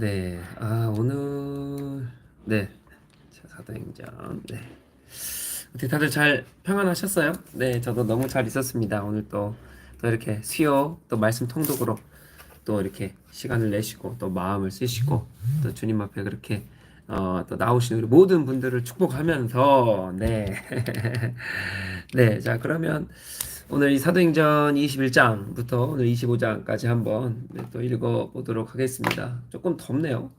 네, 아 오늘 네, 자, 사도행전 네. 어떻게 다들 잘 평안하셨어요? 네, 저도 너무 잘 있었습니다. 오늘 또, 또 이렇게 수요 또 말씀 통독으로 또 이렇게 시간을 내시고 또 마음을 쓰시고 또 주님 앞에 그렇게 어, 또 나오시는 우리 모든 분들을 축복하면서 네, 네, 자 그러면 오늘 이 사도행전 21장부터 오늘 25장까지 한번 네, 또 읽어 보도록 하겠습니다. 조금 덥네요.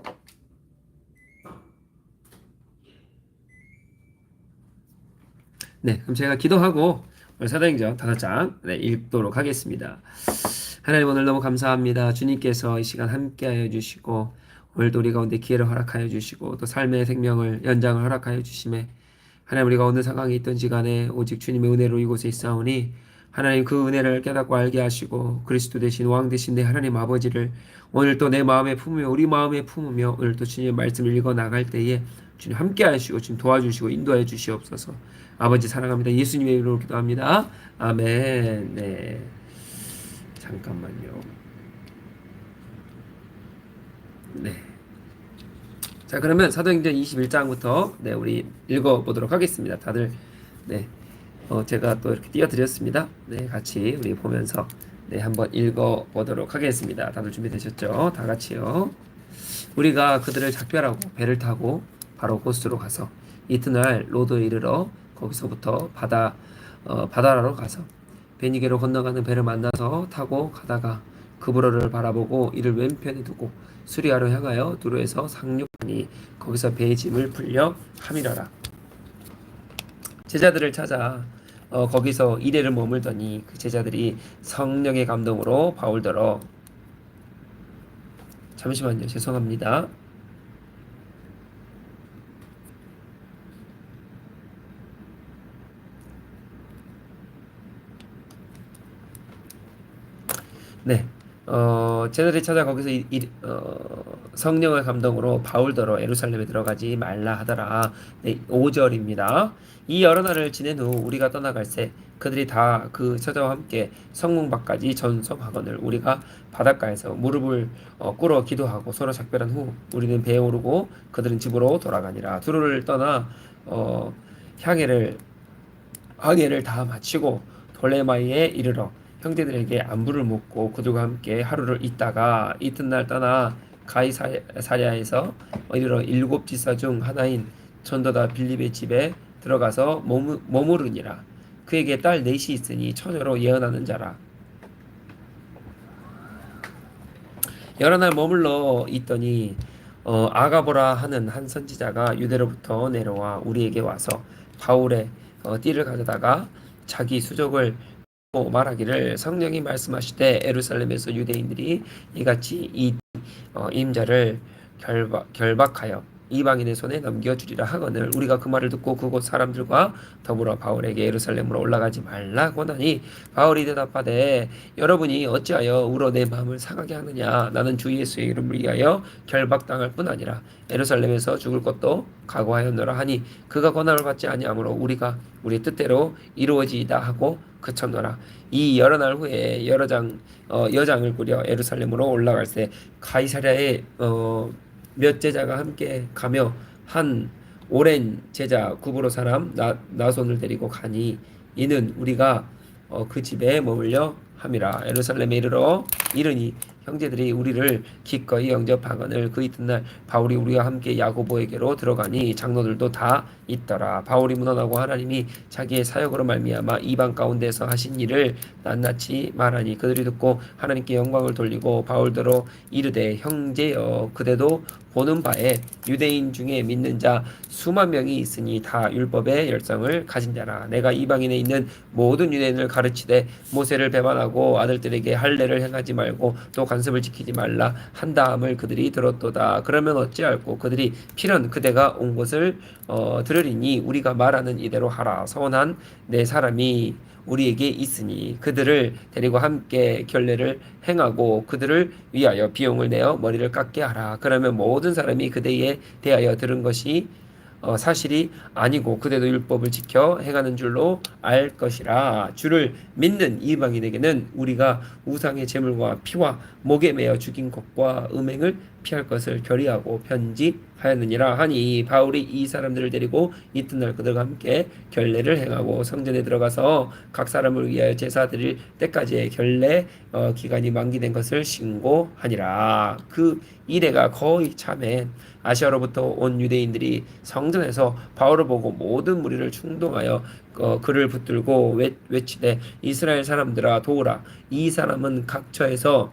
네, 그럼 제가 기도하고 오늘 사도행전 다섯 장 네, 읽도록 하겠습니다. 하나님 오늘 너무 감사합니다. 주님께서 이 시간 함께하여 주시고 오늘도 우리 가운데 기회를 허락하여 주시고 또 삶의 생명을 연장을 허락하여 주심에 하나님 우리가 어느 상황에 있든지 간에 오직 주님의 은혜로 이곳에 있사오니 하나님 그 은혜를 깨닫고 알게 하시고 그리스도 대신 왕 대신 내 하나님 아버지를 오늘 또 내 마음에 품으며 우리 마음에 품으며 오늘 또 주님의 말씀을 읽어 나갈 때에 주님 함께 하시고 주님 도와주시고 인도해 주시옵소서. 아버지 사랑합니다. 예수님의 이름으로 기도합니다. 아멘. 네. 잠깐만요. 네. 자 그러면 사도행전 21장부터 네 우리 읽어 보도록 하겠습니다. 다들 네 어, 제가 또 이렇게 띄워드렸습니다. 네 같이 우리 보면서 네 한번 읽어 보도록 하겠습니다. 다들 준비되셨죠? 다 같이요. 우리가 그들을 작별하고 배를 타고 바로 고스로 가서 이튿날 로도에 이르러 거기서부터 바다 어, 바다라로 가서 베니게로 건너가는 배를 만나서 타고 가다가 그브로를 바라보고 이를 왼편에 두고 수리하러 향하여 두루에서 상륙하니 거기서 배의 짐을 풀려 함이라라. 제자들을 찾아 어, 거기서 이래를 머물더니 그 제자들이 성령의 감동으로 바울더러 잠시만요 죄송합니다. 네. 어, 제자들이 찾아 거기서 이, 이, 어, 성령의 감동으로 바울더러 예루살렘에 들어가지 말라 하더라. 네, 5절입니다. 이 여러 날을 지낸 후 우리가 떠나갈새 그들이 다 그 처자와 함께 성문 밖까지 전송하거늘 우리가 바닷가에서 무릎을 어, 꿇어 기도하고 서로 작별한 후 우리는 배에 오르고 그들은 집으로 돌아가니라. 두루를 떠나 어, 향해를 항해를 다 마치고 돌레마이에 이르러 형제들에게 안부를 묻고 그들과 함께 하루를 있다가 이튿날 떠나 가이사랴에서 이르러 일곱 지사 중 하나인 전도다 빌립의 집에 들어가서 머무, 머무르니라. 그에게 딸 넷이 있으니 처녀로 예언하는 자라. 여러 날 머물러 있더니 어, 아가보라 하는 한 선지자가 유대로부터 내려와 우리에게 와서 바울의 어, 띠를 가져다가 자기 수족을 말하기를 성령이 말씀하시되 에루살렘에서 유대인들이 이같이 이 어, 임자를 결박, 결박하여 이방인의 손에 넘겨주리라 하거늘 우리가 그 말을 듣고 그곳 사람들과 더불어 바울에게 예루살렘으로 올라가지 말라고 하니 바울이 대답하되 여러분이 어찌하여 울어 내 마음을 상하게 하느냐? 나는 주 예수의 이름을 위하여 결박당할 뿐 아니라 예루살렘에서 죽을 것도 각오하였노라 하니 그가 권한을 받지 아니하므로 우리가 우리 뜻대로 이루어지이다 하고 그쳤노라. 이 여러 날 후에 여러 장 어, 여장을 꾸려 예루살렘으로 올라갈새 가이사랴에 어, 몇 제자가 함께 가며 한 오랜 제자 구브로 사람 나, 나손을 데리고 가니 이는 우리가 어, 그 집에 머물려 함이라. 예루살렘에 이르러 이르니 형제들이 우리를 기꺼이 영접하거늘 그 이튿날 바울이 우리와 함께 야고보에게로 들어가니 장로들도 다 있더라. 바울이 문안하고 하나님이 자기의 사역으로 말미암아 이방 가운데서 하신 일을 낱낱이 말하니 그들이 듣고 하나님께 영광을 돌리고 바울대로 이르되 형제여 그대도 보는 바에 유대인 중에 믿는 자 수만 명이 있으니 다 율법의 열성을 가진 자라. 내가 이방인에 있는 모든 유대인을 가르치되 모세를 배반하고 아들들에게 할례를 행하지 말고 또 간섭을 지키지 말라. 한 다음을 그들이 들었도다. 그러면 어찌할꼬 그들이 필연 그대가 온 곳을 어, 들으리니 우리가 말하는 이대로 하라. 서원한 네 사람이 우리에게 있으니 그들을 데리고 함께 결례를 행하고 그들을 위하여 비용을 내어 머리를 깎게 하라. 그러면 모든 사람이 그대에 대하여 들은 것이 어, 사실이 아니고 그대도 율법을 지켜 행하는 줄로 알 것이라. 주를 믿는 이방인에게는 우리가 우상의 제물과 피와 목에 매어 죽인 것과 음행을 피할 것을 결의하고 편집 하였느니라 하니 바울이 이 사람들을 데리고 이튿날 그들과 함께 결례를 행하고 성전에 들어가서 각 사람을 위하여 제사 드릴 때까지의 결례 어, 기간이 만기된 것을 신고하니라. 그 이래가 거의 참에 아시아로부터 온 유대인들이 성전에서 바울을 보고 모든 무리를 충동하여 어, 그를 붙들고 외, 외치되 이스라엘 사람들아 도우라. 이 사람은 각처에서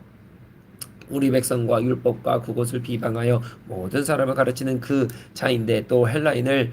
우리 백성과 율법과 그곳을 비방하여 모든 사람을 가르치는 그 자인데 또 헬라인을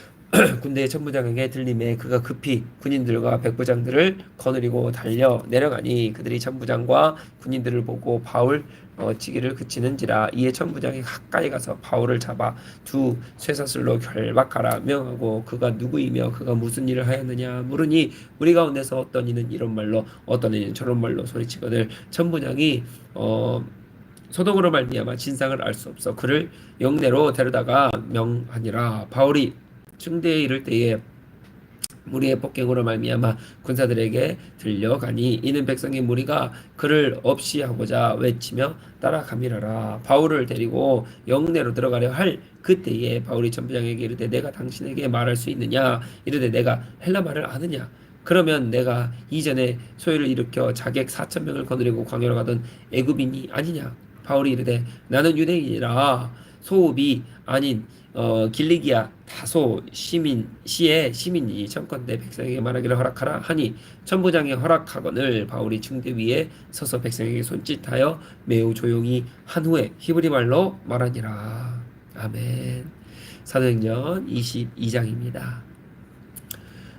군대의 천부장에게 들림에 그가 급히 군인들과 백부장들을 거느리고 달려 내려가니 그들이 천부장과 군인들을 보고 바울 어, 치기를 그치는지라 이에 천부장이 가까이 가서 바울을 잡아 두 쇠사슬로 결박하라 명하고 그가 누구이며 그가 무슨 일을 하였느냐 물으니 우리 가운데서 어떤 이는 이런 말로 어떤 이는 저런 말로 소리치거늘 천부장이 어 소동으로 말미암아 진상을 알 수 없어 그를 영내로 데려다가 명하니라. 바울이 중대에 이를 때에 무리의 폭행으로 말미암아 군사들에게 들려가니 이는 백성의 무리가 그를 없이 하고자 외치며 따라가미라라. 바울을 데리고 영내로 들어가려 할 그때에 바울이 전부장에게 이르되 내가 당신에게 말할 수 있느냐? 이르되 내가 헬라 말을 아느냐? 그러면 내가 이전에 소유를 일으켜 자객 4천 명을 거느리고 광야로 가던 애굽인이 아니냐? 바울이 이르되 나는 유대인이라. 소읍이 아닌 어, 길리기아 다소 시민 시의 시민이 청건대 백성에게 말하기를 허락하라 하니 천부장이 허락하거늘 바울이 중대 위에 서서 백성에게 손짓하여 매우 조용히 한 후에 히브리 말로 말하니라. 아멘. 사도행전 22장입니다.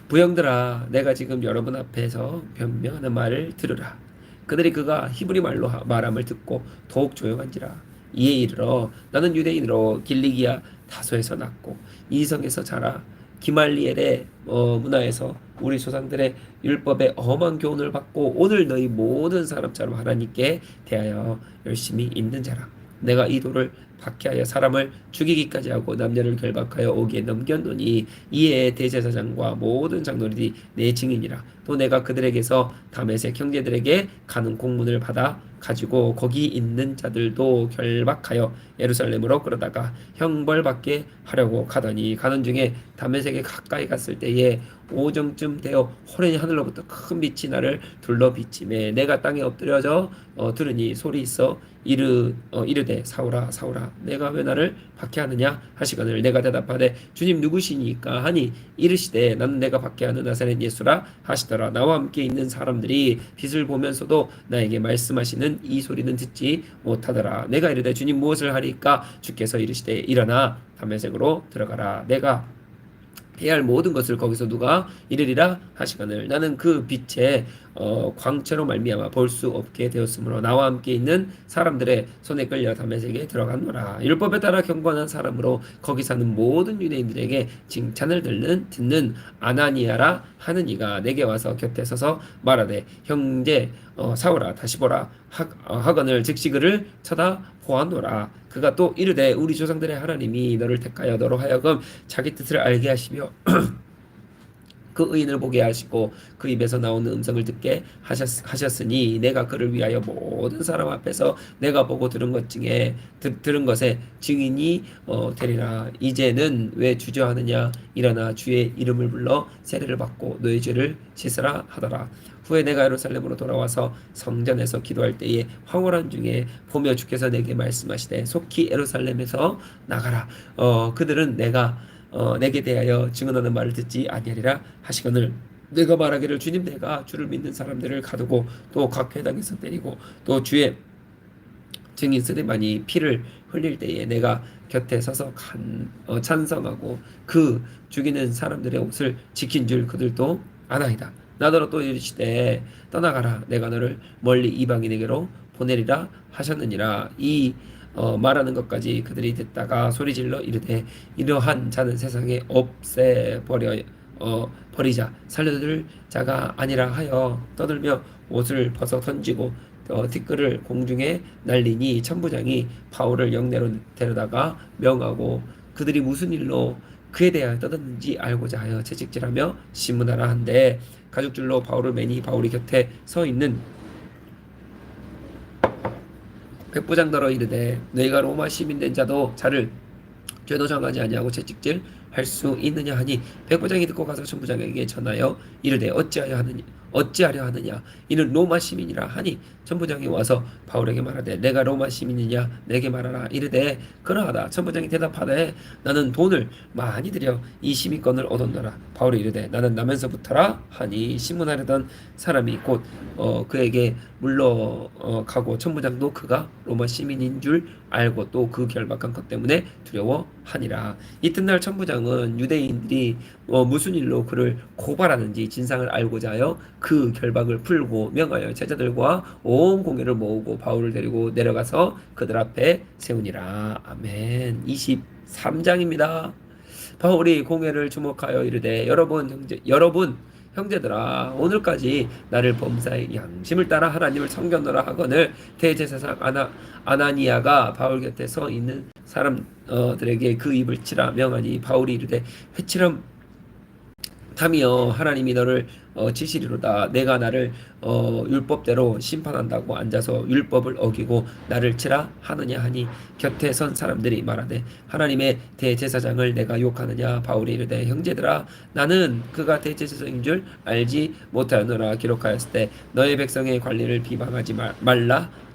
부형들아 내가 지금 여러분 앞에서 변명하는 말을 들으라. 그들이 그가 히브리 말로 말함을 듣고 더욱 조용한지라. 이에 이르러 나는 유대인으로 길리기아 다소에서 났고 이성에서 자라 기말리엘의 어, 문화에서 우리 조상들의 율법의 엄한 교훈을 받고 오늘 너희 모든 사람처럼 하나님께 대하여 열심히 있는 자라. 내가 이 돌을 박해하여 사람을 죽이기까지 하고 남녀를 결박하여 오기에 넘겼노니 이에 대제사장과 모든 장로들이 내 증인이라. 또 내가 그들에게서 다메섹 형제들에게 가는 공문을 받아 가지고 거기 있는 자들도 결박하여 예루살렘으로 끌어다가 형벌받게 하려고 가더니 가는 중에 다메섹에 가까이 갔을 때에 오정쯤 되어 호련히 하늘로부터 큰 빛이 나를 둘러 비침에 내가 땅에 엎드려져 어, 들으니 소리 있어 이르 어, 이르되 사오라 사오라 내가 왜 나를 박해하느냐 하시거늘 내가 대답하되 주님 누구시니까 하니 이르시되 나는 내가 박해하는 나사렛 예수라 하시더라. 나와 함께 있는 사람들이 빛을 보면서도 나에게 말씀하시는 이 소리는 듣지 못하더라. 내가 이르되 주님 무엇을 하리까? 주께서 이르시되 일어나 담메색으로 들어가라. 내가 해야 할 모든 것을 거기서 누가 이르리라 하시거늘 나는 그 빛의 어, 광채로 말미암아 볼 수 없게 되었으므로 나와 함께 있는 사람들의 손에 끌려 담에색에 들어갔노라. 율법에 따라 경건한 사람으로 거기 사는 모든 유대인들에게 칭찬을 듣는 듣는 아나니아라 하는 이가 내게 와서 곁에 서서 말하되 형제 어, 사오라 다시 보라. 하, 어, 하거늘 즉시 그를 쳐다 보았노라. 그가 또 이르되 우리 조상들의 하나님이 너를 택하여 너로 하여금 자기 뜻을 알게 하시며 그 의인을 보게 하시고 그 입에서 나오는 음성을 듣게 하셨, 으니 내가 그를 위하여 모든 사람 앞에서 내가 보고 들은 것 중에 드, 들은 것에 증인이 어, 되리라. 이제는 왜 주저하느냐? 일어나 주의 이름을 불러 세례를 받고 너의 죄를 씻으라 하더라. 후에 내가 예루살렘으로 돌아와서 성전에서 기도할 때에 황홀한 중에 보며 주께서 내게 말씀하시되 속히 예루살렘에서 나가라. 어 그들은 내가 어, 내게 대하여 증언하는 말을 듣지 아니하리라 하시거늘 내가 말하기를 주님 내가 주를 믿는 사람들을 가두고 또 각 회당에서 때리고 또 주의 증인 스데반이 피를 흘릴 때에 내가 곁에 서서 간, 어, 찬성하고 그 죽이는 사람들의 옷을 지킨 줄 그들도 아나이다. 나더러 또 이르시되 떠나가라 내가 너를 멀리 이방인에게로 보내리라 하셨느니라 이 어, 말하는 것까지 그들이 듣다가 소리질러 이르되 이러한 자는 세상에 없애 버려 어, 버리자. 살려둘 자가 아니라 하여 떠들며 옷을 벗어 던지고 어, 티끌을 공중에 날리니 천부장이 바울을 영내로 데려다가 명하고 그들이 무슨 일로 그에 대하여 떠드는지 알고자 하여 채찍질하며 신문하라 한데 가죽줄로 바울을 매니 바울이 곁에 서 있는 백부장더러 이르되 너희가 로마 시민 된 자도 자를 죄도 정하지 아니하고 채찍질 할 수 있느냐 하니 백부장이 듣고 가서 천부장에게 전하여 이르되 어찌하여 하느냐 어찌하려 하느냐? 이는 로마 시민이라 하니 천부장이 와서 바울에게 말하되 내가 로마 시민이냐? 내게 말하라. 이르되 그러하다. 천부장이 대답하되 나는 돈을 많이 들여 이 시민권을 얻었노라. 바울이 이르되 나는 나면서부터라 하니 신문하려던 사람이 곧 어, 그에게 물러가고 천부장도 그가 로마 시민인 줄 알고 또 그 결박한 것 때문에 두려워하니라. 이튿날 천부장은 유대인들이 어, 무슨 일로 그를 고발하는지 진상을 알고자 하여 그 결박을 풀고 명하여 제자들과 온 공회를 모으고 바울을 데리고 내려가서 그들 앞에 세우니라. 아멘. 23장입니다. 바울이 공회를 주목하여 이르되 여러분 형제 여러분 형제들아 오늘까지 나를 범사의 양심을 따라 하나님을 섬겼노라 하거늘 대제사장 아나, 아나니아가 바울 곁에 서 있는 사람들에게 그 입을 치라 명하니 바울이 이르되 회치람 담이여 하나님이 너를 어, 치시리로다. 내가 나를 어, 율법대로 심판한다고 앉아서 율법을 어기고 나를 치라 하느냐 하니 곁에 선 사람들이 말하되 하나님의 대제사장을 내가 욕하느냐? 바울이 이르되 형제들아 나는 그가 대제사장인 줄 알지 못하였노라 기록하였을 때 너의 백성의 관리를 비방하지 말- 말라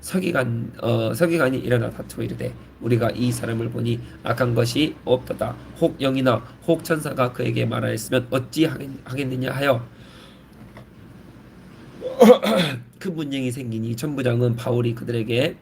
서기관 어 서기관이 일어나 다투어 이르되 우리가 이 사람을 보니 악한 것이 없도다. 혹 영이나 혹 천사가 그에게 말하였으면 어찌 하겠, 하겠느냐 하여 그 문쟁이 생기니 천부장은 바울이 그들에게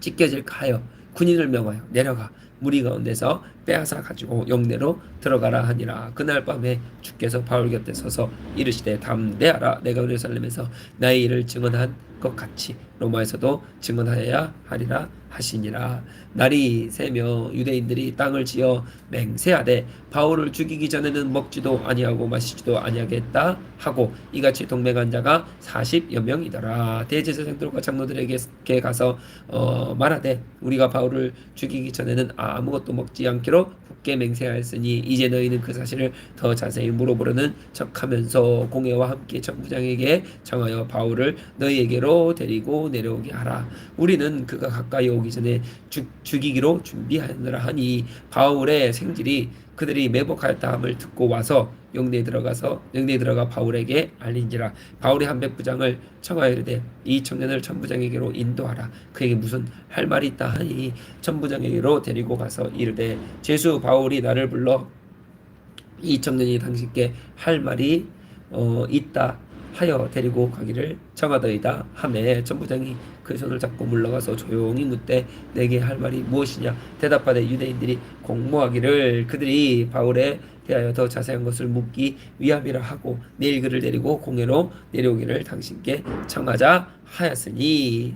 찢겨질까 하여 군인을 명하여 내려가 무리 가운데서 빼앗아 가지고 영내로 들어가라 하니라. 그날 밤에 주께서 바울 곁에 서서 이르시되 담대하라 내가 예루살렘에서 나의 일을 증언한 것 같이 로마에서도 증언하여야 하리라 하시니라. 날이 새며 유대인들이 땅을 지어 맹세하되 바울을 죽이기 전에는 먹지도 아니하고 마시지도 아니하겠다 하고 이같이 동맹한 자가 40여 명이더라. 대제사장들과 장로들에게 가서 어, 말하되 우리가 바울을 죽이기 전에는 아무것도 먹지 않기로 굳게 맹세하였으니 이제 너희는 그 사실을 더 자세히 물어보려는 척하면서 공회와 함께 천부장에게 정하여 바울을 너희에게로 데리고 내려오게 하라. 우리는 그가 가까이 오기 전에 죽, 죽이기로 준비하였느라 하니 바울의 생질이 그들이 매복하였다 함을 듣고 와서 영내에 들어가서 영내에 들어가 바울에게 알린지라. 바울이 한 백부장을 청하여 이르되 이 청년을 천부장에게로 인도하라. 그에게 무슨 할 말이 있다 하니 천부장에게로 데리고 가서 이르되 제수 바울이 나를 불러 이 청년이 당신께 할 말이 어, 있다 하여 데리고 가기를 청하더이다 하매 천부장이 그 손을 잡고 물러가서 조용히 묻되 내게 할 말이 무엇이냐 대답하되 유대인들이 공모하기를 그들이 바울에 대하여 더 자세한 것을 묻기 위함이라 하고 내일 그를 데리고 공회로 내려오기를 당신께 청하자 하였으니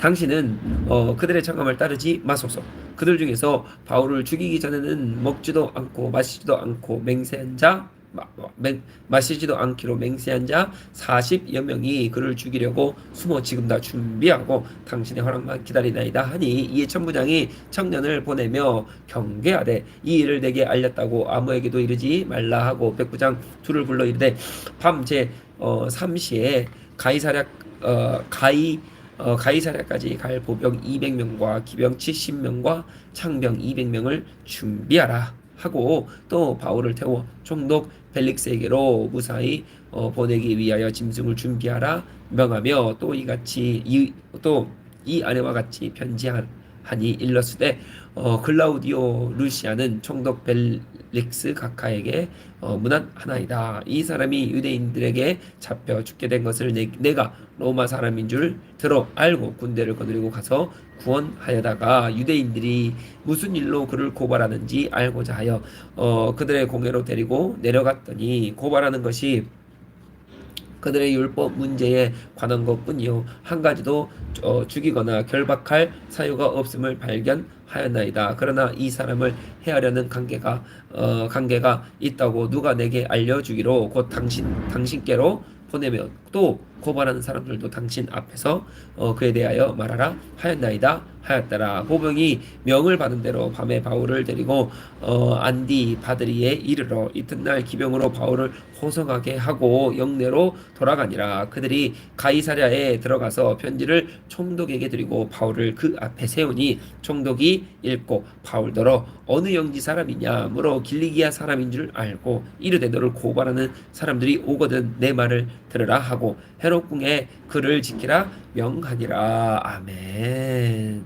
당신은 어, 그들의 청함을 따르지 마소서. 그들 중에서 바울을 죽이기 전에는 먹지도 않고 마시지도 않고 맹세한 자 마, 맹, 마시지도 않기로 맹세한 자 40여 명이 그를 죽이려고 숨어 지금 다 준비하고 당신의 허락만 기다리나이다 하니 이에 천부장이 청년을 보내며 경계하되 이 일을 내게 알렸다고 아무에게도 이르지 말라 하고 백부장 둘을 불러 이르되 밤제 어, 3시에 가이사랴 어, 가이 어, 가이사랴까지 갈 보병 200명과 기병 70명과 창병 200명을 준비하라 하고 또 바울을 태워 총독 벨릭스에게로 무사히 어, 보내기 위하여 짐승을 준비하라 명하며 또 이같이 또이 아래와 같이 편지하니 일러스되 어, 클라우디오 루시아는 총독 벨 릭스 각하에게 어, 문안 하나이다. 이 사람이 유대인들에게 잡혀 죽게 된 것을 내, 내가 로마 사람인 줄 들어 알고 군대를 거느리고 가서 구원하여다가 유대인들이 무슨 일로 그를 고발하는지 알고자 하여 어, 그들의 공회로 데리고 내려갔더니 고발하는 것이 그들의 율법 문제에 관한 것뿐이요 한 가지도 어, 죽이거나 결박할 사유가 없음을 발견하였나이다. 그러나 이 사람을 해하려는 관계가 어, 관계가 있다고 누가 내게 알려주기로 곧 당신 당신께로 보내며 또 고발하는 사람들도 당신 앞에서 어, 그에 대하여 말하라. 하였나이다. 하였더라. 보병이 명을 받은 대로 밤에 바울을 데리고 어, 안디 바드리에 이르러 이튿날 기병으로 바울을 호송하게 하고 영내로 돌아가니라. 그들이 가이사랴에 들어가서 편지를 총독에게 드리고 바울을 그 앞에 세우니 총독이 읽고 바울더러 어느 영지 사람이냐? 물어 길리기아 사람인 줄 알고 이르되 너를 고발하는 사람들이 오거든 내 말을 들으라 하고 헤 롯궁에 그를 지키라. 명하니라. 아멘.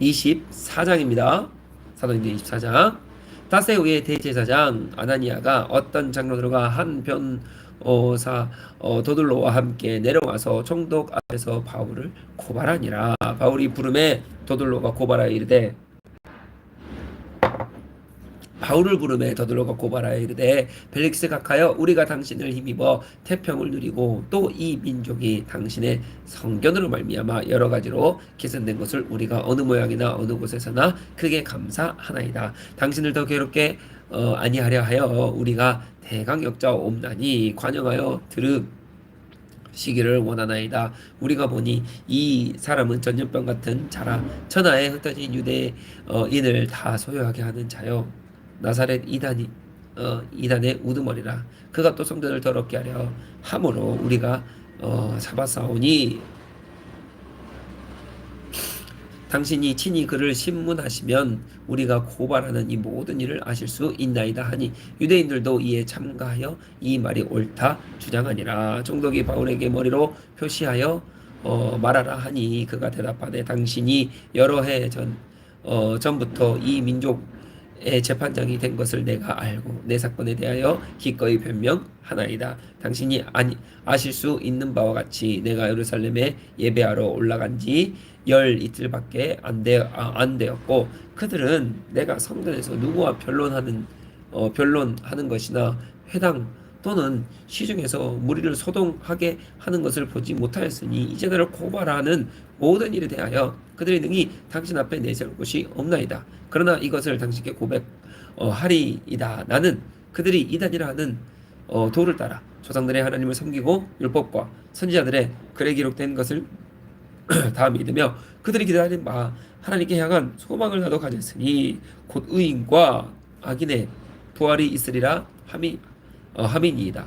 24장입니다. 사도행전 24장. 다세우의 대제사장 아나니아가 어떤 장로들과 한 변호사 어, 도들로와 함께 내려와서 총독 앞에서 바울을 고발하니라. 바울이 부름에 도들로가 고발하여 이르되 바울을 부름에 더들어가 고발하여 이르되 벨릭스 각하여 우리가 당신을 힘입어 태평을 누리고 또 이 민족이 당신의 성견으로 말미암아 여러 가지로 개선된 것을 우리가 어느 모양이나 어느 곳에서나 크게 감사하나이다. 당신을 더 괴롭게 어, 아니하려 하여 우리가 대강역자옵나니 관영하여 들음 시기를 원하나이다. 우리가 보니 이 사람은 전염병 같은 자라 천하에 흩어진 유대인을 다 소유하게 하는 자요. 나사렛 이단이 어, 이단의 우두머리라. 그가 또 성전을 더럽게 하려 함으로 우리가 어, 잡아싸우니 당신이 친히 그를 신문하시면 우리가 고발하는 이 모든 일을 아실 수 있나이다 하니 유대인들도 이에 참가하여 이 말이 옳다 주장하니라. 총독이 바울에게 머리로 표시하여 어, 말하라 하니 그가 대답하되 당신이 여러 해 전 어, 전부터 이 민족 재판장이 된 것을 내가 알고 내 사건에 대하여 기꺼이 변명하나이다. 당신이 아실 수 있는 바와 같이 내가 예루살렘에 예배하러 올라간 지 열 이틀밖에 안, 되, 아, 안 되었고 그들은 내가 성전에서 누구와 변론하는 어, 변론하는 것이나 회당 또는 시중에서 무리를 소동하게 하는 것을 보지 못하였으니 이제 나를 고발하는 모든 일에 대하여 그들의 능히 당신 앞에 내세울 것이 없나이다. 그러나 이것을 당신께 고백하리이다. 나는 그들이 이단이라 하는 어, 도를 따라 조상들의 하나님을 섬기고 율법과 선지자들의 글에 기록된 것을 다 믿으며 그들이 기다린 바 하나님께 향한 소망을 나도 가졌으니 곧 의인과 악인의 부활이 있으리라 함이 어, 함이니이다.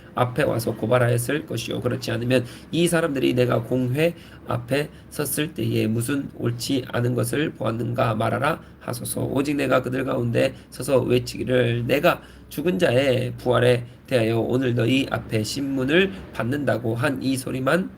앞에 와서 고발하였을 것이요. 그렇지 않으면 이 사람들이 내가 공회 앞에 섰을 때에 무슨 옳지 않은 것을 보았는가 말하라 하소서. 오직 내가 그들 가운데 서서 외치기를 내가 죽은 자의 부활에 대하여 오늘 너희 앞에 신문을 받는다고 한 이 소리만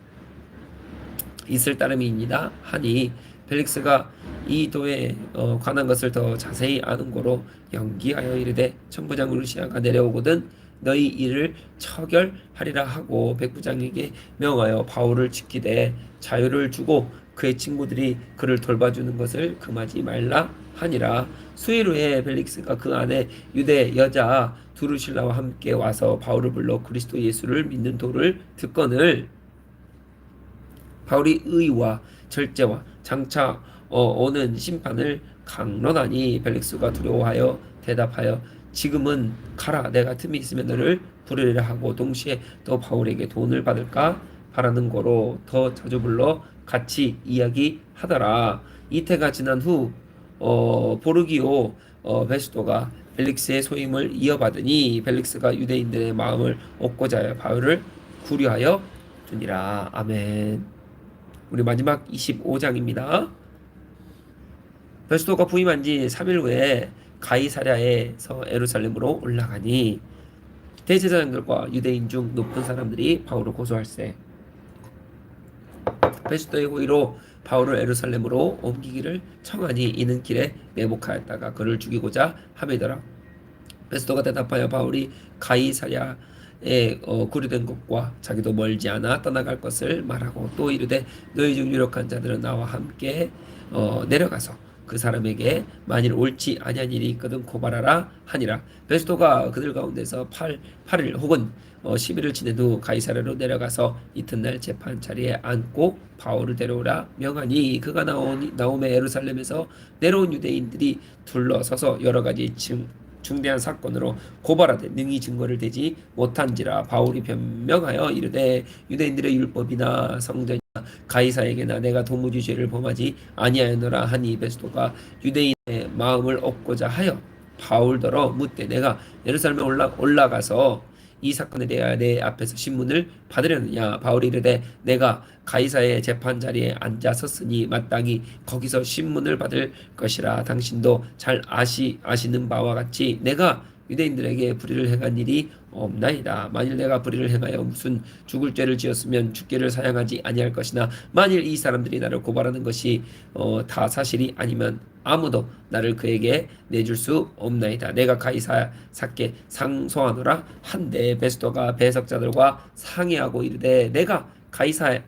있을 따름이니이다. 하니 벨릭스가 이 도에 어, 관한 것을 더 자세히 아는 고로 연기하여 이르되 천부장 루시아가 내려오거든 너희 일을 처결하리라 하고 백부장에게 명하여 바울을 지키되 자유를 주고 그의 친구들이 그를 돌봐주는 것을 금하지 말라 하니라. 수일 후에 벨릭스가 그 안에 유대 여자 두루실라와 함께 와서 바울을 불러 그리스도 예수를 믿는 도를 듣건을 바울이 의와 절제와 장차 어, 오는 심판을 강론하니 벨릭스가 두려워하여 대답하여 지금은 가라 내가 틈이 있으면 너를 부르리라 하고 동시에 또 바울에게 돈을 받을까 바라는 거로 더 자주 불러 같이 이야기하더라. 이태가 지난 후 어, 보르기오 어, 베스토가 벨릭스의 소임을 이어받으니 벨릭스가 유대인들의 마음을 얻고자 하여 바울을 구려하여 주니라. 아멘. 우리 마지막 25장입니다. 베스토가 부임한 지 3일 후에 가이사랴에서 에루살렘으로 올라가니 대제사장들과 유대인 중 높은 사람들이 바울을 고소할세. 베스토의 호의로 바울을 에루살렘으로 옮기기를 청하니 이는 길에 매복하였다가 그를 죽이고자 함이더라. 베스토가 대답하여 바울이 가이사랴 에 어, 구류된 것과 자기도 멀지 않아 떠나갈 것을 말하고 또 이르되 너희 중 유력한 자들은 나와 함께 어, 내려가서 그 사람에게 만일 옳지 아니한 일이 있거든 고발하라 하니라. 베스토가 그들 가운데서 8, 8일 혹은 어, 10일을 지낸 후 가이사랴로 내려가서 이튿날 재판 자리에 앉고 바울을 데려오라 명하니 그가 나오니 나오매 예루살렘에서 내려온 유대인들이 둘러서서 여러 가지 증, 중대한 사건으로 고발하되 능히 증거를 대지 못한지라 바울이 변명하여 이르되 유대인들의 율법이나 성전 가이사에게나 내가 도무지 죄를 범하지 아니하였노라 하니 베스토가 유대인의 마음을 얻고자 하여 바울더러 묻되 내가 예루살렘에 올라, 올라가서 이 사건에 대하여 내 앞에서 신문을 받으려느냐? 바울이 이르되 내가 가이사의 재판 자리에 앉아 섰으니 마땅히 거기서 신문을 받을 것이라. 당신도 잘 아시 아시는 바와 같이 내가 유대인들에게 불의를 행한 일이 없나이다. 만일 내가 불의를 행하여 무슨 죽을 죄를 지었으면 죽기를 사양하지 아니할 것이나 만일 이 사람들이 나를 고발하는 것이 어, 다 사실이 아니면 아무도 나를 그에게 내줄 수 없나이다. 내가 가이사사께 상소하노라 한데 베스토가 배석자들과 상의하고 이르되 내가 가이사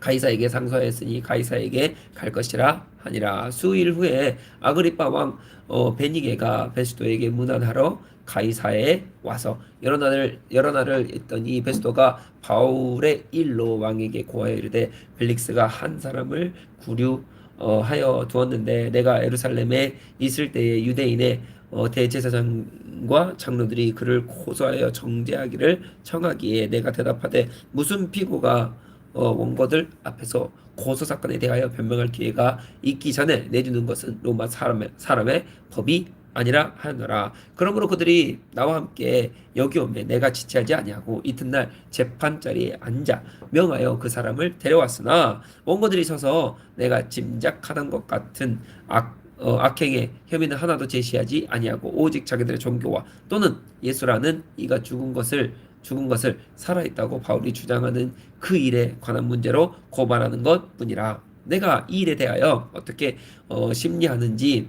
가이사에게 상소하였으니 가이사에게 갈 것이라 하니라. 수일 후에 아그리파 왕 어, 베니게가 베스토에게 문안하러 가이사에 와서 여러 날을 여러 날을 있더니 베스토가 바울의 일로 왕에게 고하여 이르되 벨릭스가 한 사람을 구류 어, 하여 두었는데 내가 예루살렘에 있을 때에 유대인의 어, 대제사장과 장로들이 그를 고소하여 정죄하기를 청하기에 내가 대답하되 무슨 피고가 어, 원고들 앞에서 고소 사건에 대하여 변명할 기회가 있기 전에 내주는 것은 로마 사람의, 사람의 법이 아니라 하노라. 그러므로 그들이 나와 함께 여기 오매 내가 지체하지 아니하고 이튿날 재판 자리에 앉아 명하여 그 사람을 데려왔으나 원고들이 서서 내가 짐작하던 것 같은 악 어, 악행의 혐의는 하나도 제시하지 아니하고 오직 자기들의 종교와 또는 예수라는 이가 죽은 것을 죽은 것을 살아있다고 바울이 주장하는 그 일에 관한 문제로 고발하는 것 뿐이라 내가 이 일에 대하여 어떻게 어, 심리하는지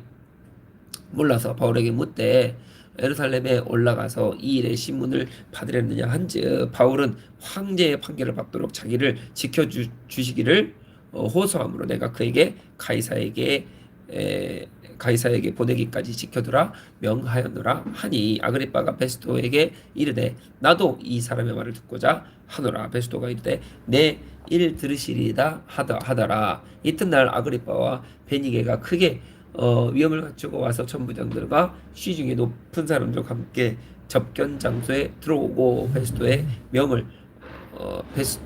몰라서 바울에게 묻되 예루살렘에 올라가서 이 일의 신문을 받으려느냐 한즉 바울은 황제의 판결을 받도록 자기를 지켜 주시기를 어, 호소함으로 내가 그에게 가이사에게 에, 가이사에게 보내기까지 지켜두라 명하였노라 하니 아그리빠가 베스토에게 이르되 나도 이 사람의 말을 듣고자 하노라. 베스토가 이르되 내 일 들으시리다 하더, 하더라. 이튿날 아그리빠와 베니게가 크게 어, 위험을 갖추고 와서 천부장들과 시중에 높은 사람들과 함께 접견 장소에 들어오고 베스토의 명을 어, 베스,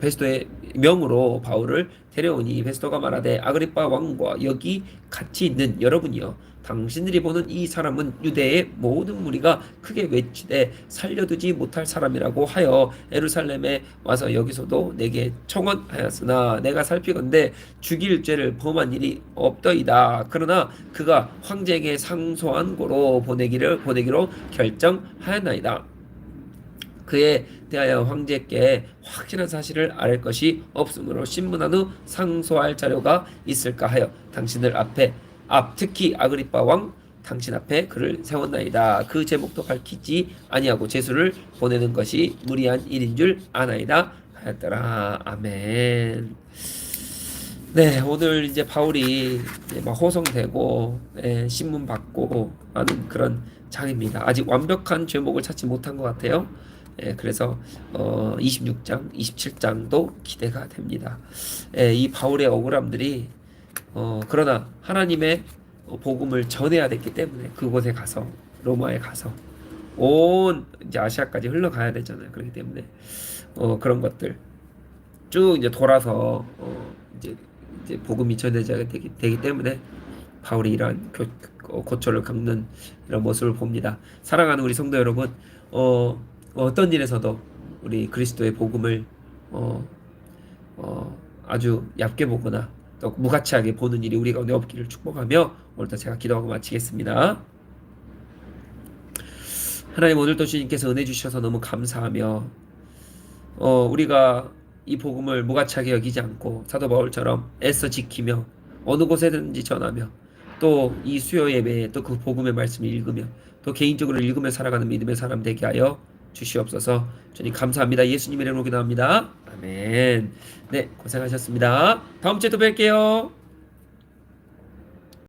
베스토의 명으로 바울을 데려오니 베스토가 말하되 아그리빠 왕과 여기 같이 있는 여러분이여 당신들이 보는 이 사람은 유대의 모든 무리가 크게 외치되 살려두지 못할 사람이라고 하여 에루살렘에 와서 여기서도 내게 청원하였으나 내가 살피건대 죽일 죄를 범한 일이 없더이다. 그러나 그가 황제에게 상소한 고로 보내기를 보내기로 결정하였나이다 그에 대하여 황제께 확실한 사실을 알 것이 없으므로 신문한 후 상소할 자료가 있을까 하여 당신들 앞에 앞 특히 아그리빠 왕 당신 앞에 그를 세웠나이다. 그 제목도 밝히지 아니하고 제수를 보내는 것이 무리한 일인 줄 아나이다 하였더라. 아멘. 네, 오늘 이제 바울이 이제 막 호송되고 예, 신문 받고 하는 그런 장입니다. 아직 완벽한 제목을 찾지 못한 것 같아요. 예, 그래서 어, 26장, 27장도 기대가 됩니다. 예, 이 바울의 억울함들이 어, 그러나 하나님의 복음을 전해야 됐기 때문에 그곳에 가서 로마에 가서 온 이제 아시아까지 흘러가야 되잖아요. 그렇기 때문에 어 그런 것들 쭉 이제 돌아서 어 이제 이제 복음이 전해져야 되기, 되기 때문에 바울이 이러한 교, 어, 고초를 겪는 이런 모습을 봅니다. 사랑하는 우리 성도 여러분, 어, 어떤 일에서도 우리 그리스도의 복음을 어, 어, 아주 얕게 보거나 또 무가치하게 보는 일이 우리 가운데 없기를 축복하며 오늘도 제가 기도하고 마치겠습니다. 하나님 오늘도 주님께서 은혜 주셔서 너무 감사하며 어, 우리가 이 복음을 무가치하게 여기지 않고 사도 바울처럼 애써 지키며 어느 곳에든지 전하며 또 이 수요 예배에 또 그 복음의 말씀을 읽으며 또 개인적으로 읽으며 살아가는 믿음의 사람 되게 하여 주시옵소서. 주님 감사합니다. 예수님 이름으로 기도합니다. 아멘. 네, 고생하셨습니다. 다음 주에 또 뵐게요.